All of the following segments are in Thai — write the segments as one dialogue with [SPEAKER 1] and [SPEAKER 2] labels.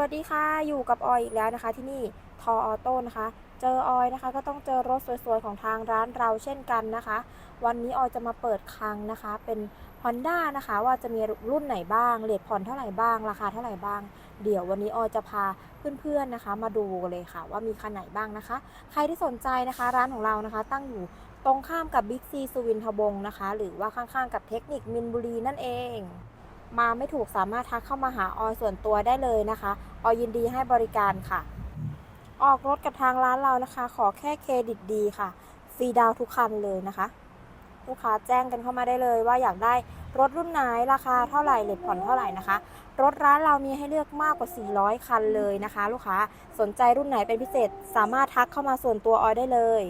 [SPEAKER 1] วัสดีค่ะ อยู่กับออยอีกแล้วนะคะ ที่นี่ทอออโต้นะคะ เจอออยนะคะ ก็ต้องเจอรถสวยๆ ของทางร้านเราเช่นกันนะคะ วันนี้ออยจะมาเปิดคลังนะคะ เป็น Honda นะคะ ว่าจะมีรุ่นไหนบ้างเลทผ่อนเท่าไหร่บ้าง ราคาเท่าไหร่บ้าง เดี๋ยววันนี้ออยจะพาเพื่อนๆนะคะ มาดูเลยค่ะ ว่ามีคันไหนบ้างนะคะ ใครที่สนใจนะคะ ร้านของเรานะคะ ตั้งอยู่ตรงข้ามกับบิ๊กซีสุวินทวงนะคะ หรือว่าข้างๆกับเทคนิคมินบุรีนั่นเอง มาไม่ถูกสามารถทักเข้ามาหาออยส่วนตัวได้เลยนะคะ ออยยินดีให้บริการค่ะ ออกรถกับทางร้านเรานะคะ ขอแค่เครดิตดีค่ะฟรีดาวทุกคันเลยนะคะ ลูกค้าแจ้งกันเข้ามาได้เลยว่าอยากได้รถรุ่นไหนราคาเท่าไหร่เลทผ่อนเท่าไหร่นะคะ รถร้านเรามีให้เลือกมากกว่า 400 คันเลยนะคะ ลูกค้าสนใจรุ่นไหนเป็นพิเศษสามารถทักเข้ามาส่วนตัวออยได้เลย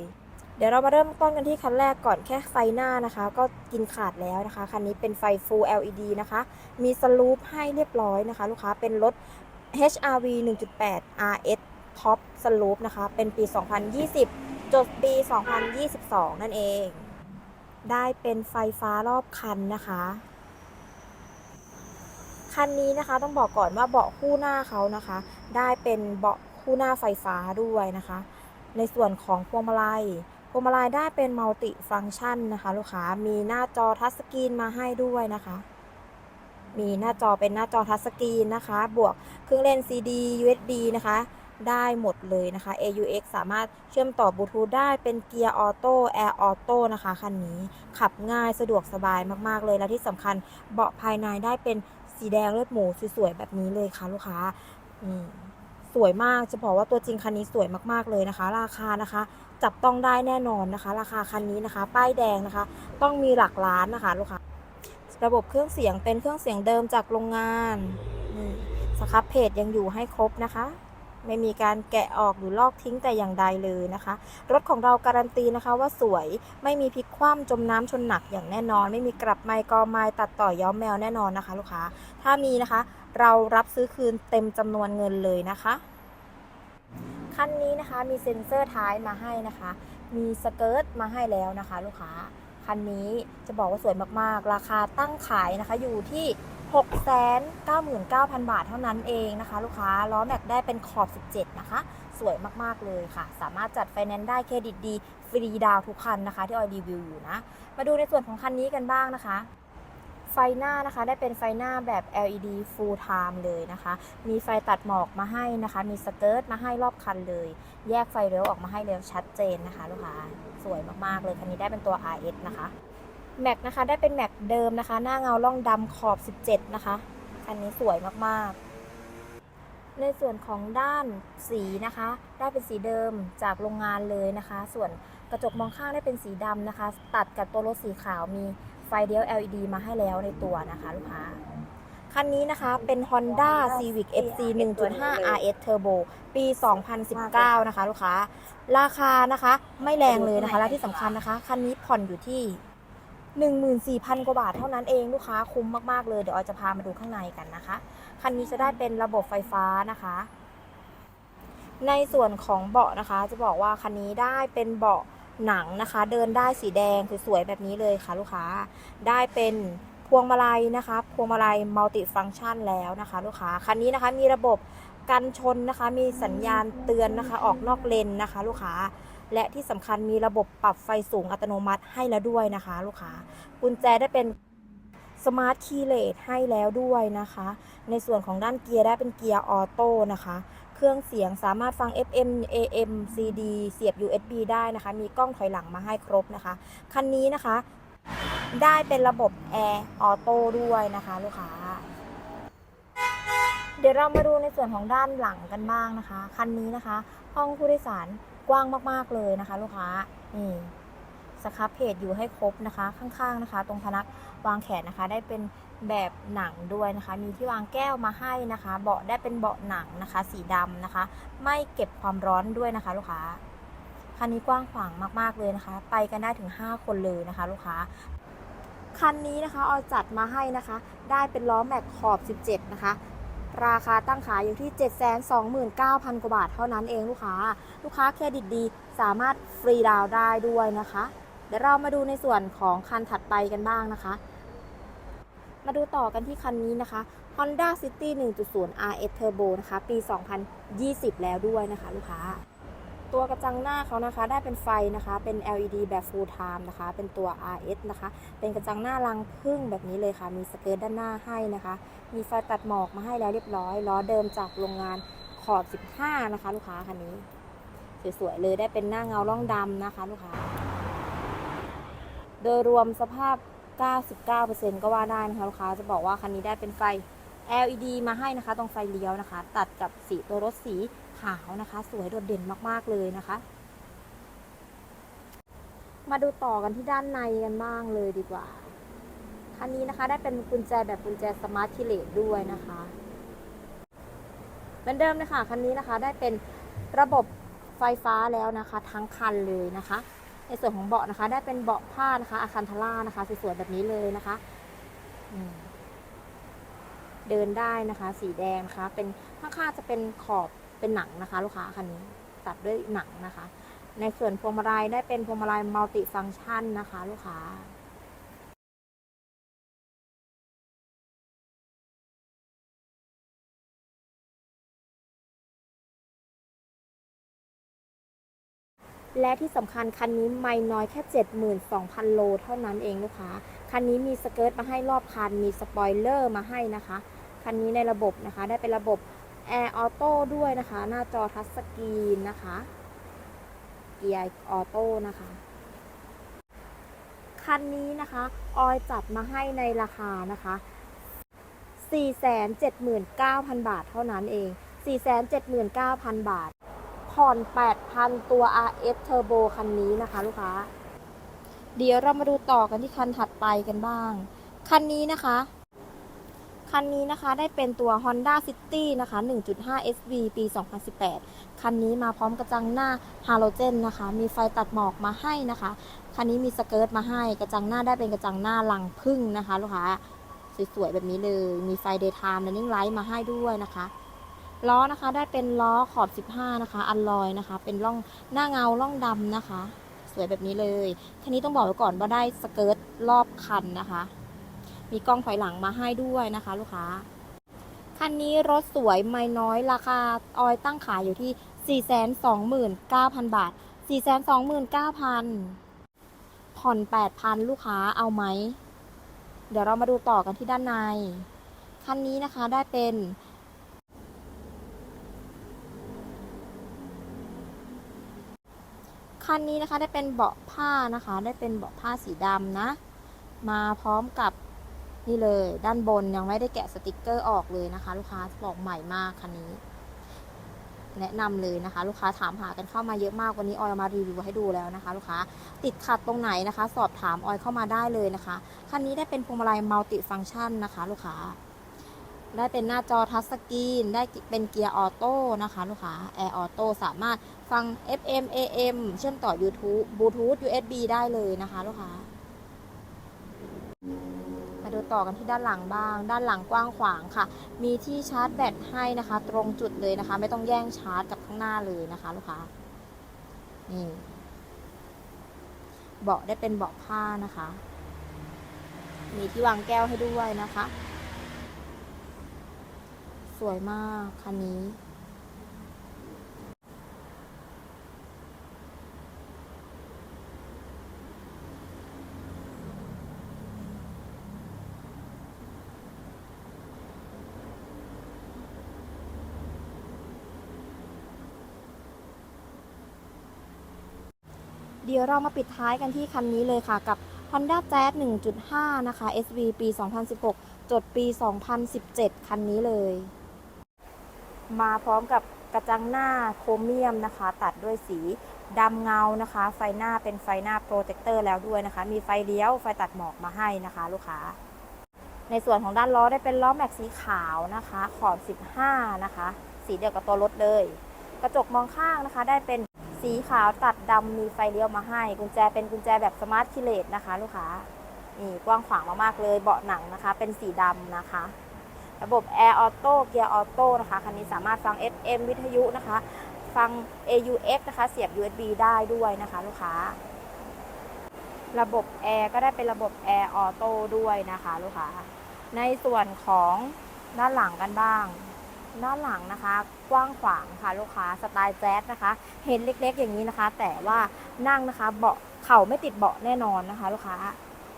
[SPEAKER 1] เดี๋ยวเรามาเริ่มต้นกันที่คันแรกก่อนแค่ไฟหน้านะคะ ก็กินขาดแล้วนะคะ คันนี้เป็นไฟ Full LED นะคะ มีสลูปให้เรียบร้อยนะคะ ลูกค้าเป็นรถ HRV 1.8 RS Top สลูปนะคะ เป็นปี 2020จดปี 2022 นั่นเอง ได้เป็นไฟฟ้ารอบคันนะคะ คันนี้นะคะต้องบอกก่อนว่าเบาะคู่หน้าเขานะคะ ได้เป็นเบาะคู่หน้าไฟฟ้าด้วยนะคะ ในส่วนของพวงมาลัย พวงมาลัยได้เป็นมัลติฟัง c t ชันนะคะลูกค้ามีหน้าจอทัชสกรีนมาให้ด้วยนะคะ มีหน้าจอเป็นหน้าจอทัชสกรีนนะคะ บวกเครื่องเล่น CD USB นะคะ ได้หมดเลยนะคะ AUX สามารถเชื่อมต่อบลูทูธได้เป็นเกียร์ออโต้แอร์ออโต้นะคะคันนี้ขับง่ายสะดวกสบายมากๆเลย และที่สำคัญเบาะภายในได้เป็นสีแดงเลือดหมูสวยๆแบบนี้เลยค่ะลูกค้า อืม วยมากจะบอกว่าตัวจริงคันนี้สวยมากๆเลยนะคะ ราคานะคะ จับต้องได้แน่นอนนะคะ ราคาคันนี้นะคะ ป้ายแดงนะคะ ต้องมีหลักล้านนะคะลูกค้าระบบเครื่องเสียงเป็นเครื่องเสียงเดิมจากโรงงานนี่สครับเพจยังอยู่ให้ครบนะคะ ไม่มีการแกะออกหรือลอกทิ้งแต่อย่างใดเลยนะคะ รถของเราการันตีนะคะว่าสวยไม่มีพลิกคว่ำจมน้ำชนหนักอย่างแน่นอน ไม่มีกลับไมค์กอไม้ตัดต่อย้อมแมวแน่นอนนะคะ ลูกค้าถ้ามีนะคะ เรารับซื้อคืนเต็มจำนวนเงินเลยนะคะคันนี้นะคะมีเซ็นเซอร์ท้ายมาให้นะคะ มีสเกิร์ตมาให้แล้วนะคะ ลูกค้าคันนี้จะบอกว่าสวยมากๆ ราคาตั้งขายนะคะอยู่ที่ 699,000 บาทเท่านั้นเองนะคะ ลูกค้าล้อแม็กได้เป็นขอบ 17 นะคะ สวยมากๆเลยค่ะ สามารถจัดไฟแนนซ์ได้เครดิตดี ฟรีดาวทุกคันนะคะ ที่ออยรีวิวอยู่นะ มาดูในส่วนของคันนี้กันบ้างนะคะ ฟหน้านะคะ ได้เป็นไฟหน้าแบบ LED full time เลยนะคะ มีไฟตัดหมอกมาให้นะคะ มีสเกิร์ตมาให้รอบคันเลย แยกไฟเลี้ยวออกมาให้เร็วชัดเจนนะคะลูกค้าสวยมากๆเลยคันนี้ได้เป็นตัว RS นะคะแม็กนะคะ ได้เป็นแม็กเดิมนะคะ หน้าเงาล่องดำขอบ 17 นะคะคันนี้สวยมากๆในส่วนของด้านสีนะคะ ได้เป็นสีเดิมจากโรงงานเลยนะคะ ส่วนกระจกมองข้างได้เป็นสีดำนะคะ ตัดกับตัวรถสีขาวมี ไฟเดียว LED มาให้แล้วในตัวนะคะลูกค้า คันนี้นะคะเป็น Honda Civic FC 1.5 RS Turbo ปี 2019 นะคะลูกค้า ราคานะคะไม่แรงเลยนะคะ และที่สำคัญนะคะ คันนี้ผ่อนอยู่ที่14,000 กว่าบาทเท่านั้นเองลูกค้าคุ้มมาก ๆ เลย เดี๋ยวออยจะพามาดูข้างในกันนะคะ คันนี้จะได้เป็นระบบไฟฟ้านะคะ ในส่วนของเบาะนะคะ จะบอกว่าคันนี้ได้เป็นเบาะ หนังนะคะ เดินได้สีแดงสวยๆแบบนี้เลยค่ะลูกค้า ได้เป็นพวงมาลัยนะคะ พวงมาลัยมัลติฟัง c t ชันแล้วนะคะ ลูกค้า คันนี้นะคะมีระบบกันชนนะคะ มีสัญญาณเตือนนะคะ ออกนอกเลนนะคะ ลูกค้า และที่สำคัญมีระบบปรับไฟสูงอัตโนมัติให้แล้วด้วยนะคะ ลูกค้า กุญแจได้เป็นสมาร์ทคีย์เลสให้แล้วด้วยนะคะ ในส่วนของด้านเกียร์ได้เป็นเกียร์ออโต้นะคะ เครื่องเสียงสามารถฟัง FM AM CD เสียบ USB ได้นะคะ มีกล้องถอยหลังมาให้ครบนะคะ คันนี้นะคะ ได้เป็นระบบแอร์ออโต้ด้วยนะคะ ลูกค้า เดี๋ยวเรามาดูในส่วนของด้านหลังกันบ้างนะคะ คันนี้นะคะ ห้องผู้โดยสารกว้างมากๆเลยนะคะ ลูกค้า นี่สครับเพจอยู่ให้ครบนะคะ ข้างๆนะคะ ตรงพนักวางแขนนะคะ ได้เป็น แบบหนังด้วยนะคะ มีที่วางแก้วมาให้นะคะ เบาะได้เป็นเบาะหนังนะคะ สีดำนะคะ ไม่เก็บความร้อนด้วยนะคะ ลูกค้าคันนี้กว้างขวางมาก ๆ เลยนะคะ ไปกันได้ถึง 5 คนเลยนะคะ ลูกค้า คันนี้นะคะออจัดมาให้นะคะ ได้เป็นล้อแม็กขอบ 17 นะคะ ราคาตั้งขายอยู่ที่ 729,000 กว่าบาทเท่านั้นเองลูกค้า ลูกค้าเครดิตดีสามารถฟรีดาวได้ด้วยนะคะ เดี๋ยวเรามาดูในส่วนของคันถัดไปกันบ้างนะคะ มาดูต่อกันที่คันนี้นะคะ Honda City 1.0 RS Turbo นะคะ ปี 2020 แล้วด้วยนะคะลูกค้า ตัวกระจังหน้าเขานะคะ ได้เป็นไฟนะคะ เป็น LED แบบ full time นะคะ เป็นตัว RS นะคะ เป็นกระจังหน้ารังพึ่งแบบนี้เลยค่ะ มีสเกิร์ตด้านหน้าให้นะคะ มีไฟตัดหมอกมาให้แล้วเรียบร้อย ล้อเดิมจากโรงงานขอบ 15 นะคะ ลูกค้าคันนี้ สวยๆ เลยได้เป็นหน้าเงาล่องดำนะคะ ลูกค้า โดยรวมสภาพ 99%ก็ว่าได้นะคะลูกค้าจะบอกว่าคันนี้ได้เป็นไฟ LED มาให้นะคะ ตรงไฟเลี้ยวนะคะ ตัดกับสีตัวรถสีขาวนะคะ สวยโดดเด่นมากๆเลยนะคะ มาดูต่อกันที่ด้านในกันบ้างเลยดีกว่าคันนี้นะคะได้เป็นกุญแจแบบกุญแจสมาร์ทคีเลสด้วยนะคะเหมือนเดิมเลยค่ะคันนี้นะคะได้เป็นระบบไฟฟ้าแล้วนะคะ ทั้งคันเลยนะคะ ในส่วนของเบาะนะคะ ได้เป็นเบาะผ้านะคะอาคันทาร่านะคะสวยๆแบบนี้เลยนะคะเดินได้นะคะ สีแดงนะคะ เป็นข้างๆจะเป็นขอบเป็นหนังนะคะ ลูกค้าคันนี้ตัดด้วยหนังนะคะ ในส่วนพวงมาลัยได้เป็นพวงมาลัยมัลติฟังก์ชันนะคะ ลูกค้า และที่สำคัญคันนี้ไม่น้อยแค่ 72,000 โลเท่านั้นเองลูกค้า คันนี้มีสเกิร์ตมาให้รอบคัน มีสปอยเลอร์มาให้นะคะ คันนี้ในระบบนะคะ ได้เป็นระบบแอร์ออโต้ด้วยนะคะ หน้าจอทัชสกรีนนะคะ เกียร์ออโต้นะคะ คันนี้นะคะ ออยจัดมาให้ในราคานะคะ479,000 บาทเท่านั้นเอง 479,000 บาท ผ่อน 8,000 ตัว RS Turbo คันนี้นะคะ ลูกค้า เดี๋ยวเรามาดูต่อกันที่คันถัดไปกันบ้าง คันนี้นะคะ คันนี้นะคะได้เป็นตัว Honda City นะคะ 1.5 SV ปี 2018 คันนี้มาพร้อมกระจังหน้าฮาโลเจนนะคะ มีไฟตัดหมอกมาให้นะคะ คันนี้มีสเกิร์ตมาให้ กระจังหน้าได้เป็นกระจังหน้าลังพึ่งนะคะ ลูกค้า สวยๆแบบนี้เลย มีไฟ daytime running light มาให้ด้วยนะคะ ล้อนะคะได้เป็นล้อขอบ 15 นะคะ อัลลอยนะคะ เป็นร่องหน้าเงาร่องดำนะคะ สวยแบบนี้เลยคันนี้ต้องบอกไว้ก่อนว่าได้สเกิร์ตรอบคันนะคะ มีกล้องถอยหลังมาให้ด้วยนะคะ ลูกค้าคันนี้รถสวยไม่น้อยราคาออยตั้งขายอยู่ที่ 429,000 บาท 429,000 ผ่อน 8,000 ลูกค้าเอาไหม เดี๋ยวเรามาดูต่อกันที่ด้านใน คันนี้นะคะได้เป็น คันนี้นะคะได้เป็นเบาะผ้านะคะ ได้เป็นเบาะผ้าสีดำนะ มาพร้อมกับนี่เลยด้านบนยังไม่ได้แกะสติกเกอร์ออกเลยนะคะ ลูกค้าบอกใหม่มากคันนี้ แนะนำเลยนะคะ ลูกค้าถามหากันเข้ามาเยอะมากวันนี้ออยมารีวิวให้ดูแล้วนะคะ ลูกค้าติดขัดตรงไหนนะคะ สอบถามออยเข้ามาได้เลยนะคะคันนี้ได้เป็นพวงมาลัยมัลติฟังก์ชันนะคะ ลูกค้า ได้เป็นหน้าจอทัชสกรีน ได้เป็นเกียร์ออโต้นะคะลูกค้าแอร์ออโต้สามารถฟัง FM AM เชื่อมต่อ YouTube Bluetooth USB ได้เลยนะคะลูกค้ามาดูต่อกันที่ด้านหลังบ้าง ด้านหลังกว้างขวางค่ะ มีที่ชาร์จแบตให้นะคะ ตรงจุดเลยนะคะ ไม่ต้องแย่งชาร์จกับข้างหน้าเลยนะคะลูกค้านี่เบาะได้เป็นเบาะผ้านะคะ มีที่วางแก้วให้ด้วยนะคะ สวยมากคันนี้ เดี๋ยวเรามาปิดท้ายกันที่คันนี้เลยค่ะกับ Honda Jazz 1.5 นะคะ SV ปี 2016 จดปี 2017 คันนี้เลย มาพร้อมกับกระจังหน้าโครเมียมนะคะ ตัดด้วยสีดำเงานะคะ ไฟหน้าเป็นไฟหน้าโปรเจคเตอร์แล้วด้วยนะคะ มีไฟเลี้ยวไฟตัดหมอกมาให้นะคะ ลูกค้า ในส่วนของด้านล้อได้เป็นล้อแม็กสีขาวนะคะ ขอบ 15 นะคะ สีเดียวกับตัวรถเลย กระจกมองข้างนะคะ ได้เป็นสีขาวตัดดำมีไฟเลี้ยวมาให้ กุญแจเป็นกุญแจแบบสมาร์ทคีเลสนะคะ ลูกค้านี่กว้างขวางมากๆเลย เบาะหนังนะคะ เป็นสีดำนะคะ ระบบ Air Auto เกียร์ออโต้นะคะ คันนี้สามารถฟัง FM วิทยุนะคะ ฟัง AUX นะคะ เสียบ USB ได้ด้วยนะคะ ลูกค้า ระบบแอร์ก็ได้เป็นระบบ Air Auto ด้วยนะคะ ลูกค้า ในส่วนของด้านหลังกันบ้าง ด้านหลังนะคะ กว้างขวางค่ะ ลูกค้าสไตล์แจ๊สนะคะ เห็นเล็กๆ อย่างนี้นะคะ แต่ว่านั่งนะคะเบาะเข่าไม่ติดเบาะแน่นอนนะคะ ลูกค้า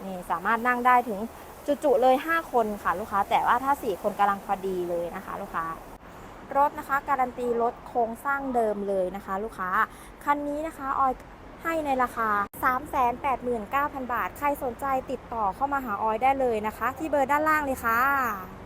[SPEAKER 1] นี่สามารถนั่งได้ถึง จุๆเลย 5 คนค่ะลูกค้า แต่ว่าถ้า 4 คนกำลังพอดีเลยนะคะ ลูกค้ารถนะคะ การันตีรถโครงสร้างเดิมเลยนะคะ ลูกค้าคันนี้นะคะออยให้ในราคา 389,000 บาท ใครสนใจติดต่อเข้ามาหาออยได้เลยนะคะ ที่เบอร์ด้านล่างเลยค่ะ